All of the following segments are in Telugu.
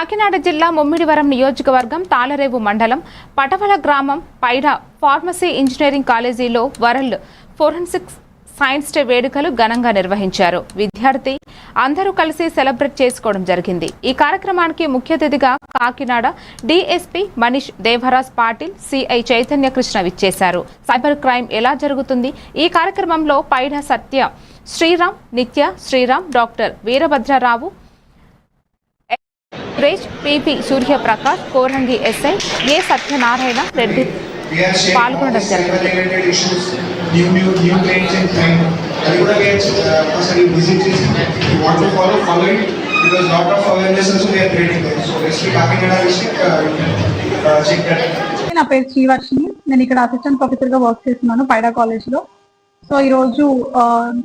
కాకినాడ జిల్లా ముమ్మిడివరం నియోజకవర్గం తాళరేవు మండలం పటవల గ్రామం పైడ ఫార్మసీ ఇంజనీరింగ్ కాలేజీలో వరల్డ్ ఫోరెన్సిక్ సైన్స్ డే వేడుకలు ఘనంగా నిర్వహించారు. విద్యార్థి అందరూ కలిసి సెలబ్రేట్ చేసుకోవడం జరిగింది. ఈ కార్యక్రమానికి ముఖ్య అతిథిగా కాకినాడ డిఎస్పీ మనీష్ దేవరాజ్ పాటిల్ సిఐ చైతన్య కృష్ణ విచ్చేశారు. సైబర్ క్రైమ్ ఎలా జరుగుతుంది? ఈ కార్యక్రమంలో Paida Satya Sriram Nitya Sriram doctor Veerabhadrarao Suresh PP Suryaprakash Korangi SI A Satyanarayana Reddy పాల్గొనడం జరిగింది. నా పేరు శ్రీవర్షిని నేను ఇక్కడ అసిస్టెంట్ ప్రొఫెసర్గా వర్క్ చేస్తున్నాను పైడా కాలేజ్లో. సో ఈ రోజు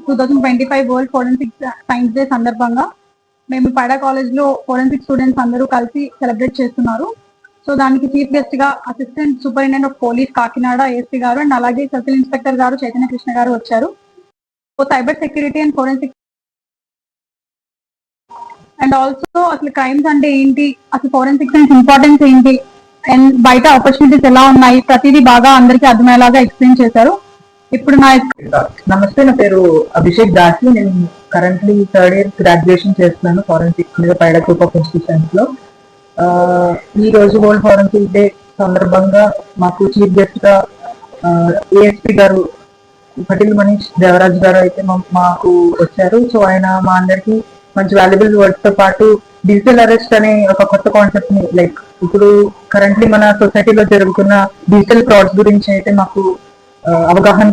two thousand twenty five world forensic science day సందర్భంగా మేము పైడా కాలేజ్లో ఫోరెన్సిక్ స్టూడెంట్స్ అందరూ కలిసి సెలబ్రేట్ చేస్తున్నారు. సో దానికి చీఫ్ గెస్ట్గా assistant superintendent of police Kakinada AC గారు అండ్ అలాగే సర్కిల్ ఇన్స్పెక్టర్ గారు చైతన్య కృష్ణ గారు వచ్చారు. So cyber security and forensic and also అసలు క్రైమ్స్ అంటే ఏంటి? అసలు ఫోరెన్సిక్ సైన్స్ ఇంపార్టెన్స్ ఏంటి? అండ్ బయట ఆపర్చునిటీస్ ఎలా ఉన్నాయి? ప్రతిదీ బాగా అందరికీ అర్థమయ్యేలాగా ఎక్స్ప్లెయిన్ చేశారు. ఇప్పుడు నా నమస్తే నా పేరు అభిషేక్ దాసి. నేను కరెంట్లీ థర్డ్ ఇయర్ గ్రాడ్యుయేషన్ చేస్తున్నాను ఫారెన్సిక్ మీద పైడ గ్రూప్ ఆఫ్ ఇన్స్టిట్యూషన్స్లో. ఈ రోజు వరల్డ్ ఫారెన్సిక్ డే సందర్భంగా మాకు చీఫ్ గెస్ట్గా ఏఎస్పీ గారు పటిల్ మనీష్ దేవరాజ్ గారు అయితే మా- మాకు వచ్చారు. సో ఆయన మా అందరికి మంచి వాల్యుబుల్ వర్డ్స్తో పాటు డిజిటల్ అరెస్ట్ అనే ఒక కొత్త కాన్సెప్ట్ని లైక్ ఇప్పుడు కరెంట్లీ మన సొసైటీలో జరుగుతున్న డిజిటల్ ఫ్రాడ్స్ గురించి అయితే మాకు అవగాహన అవగాహన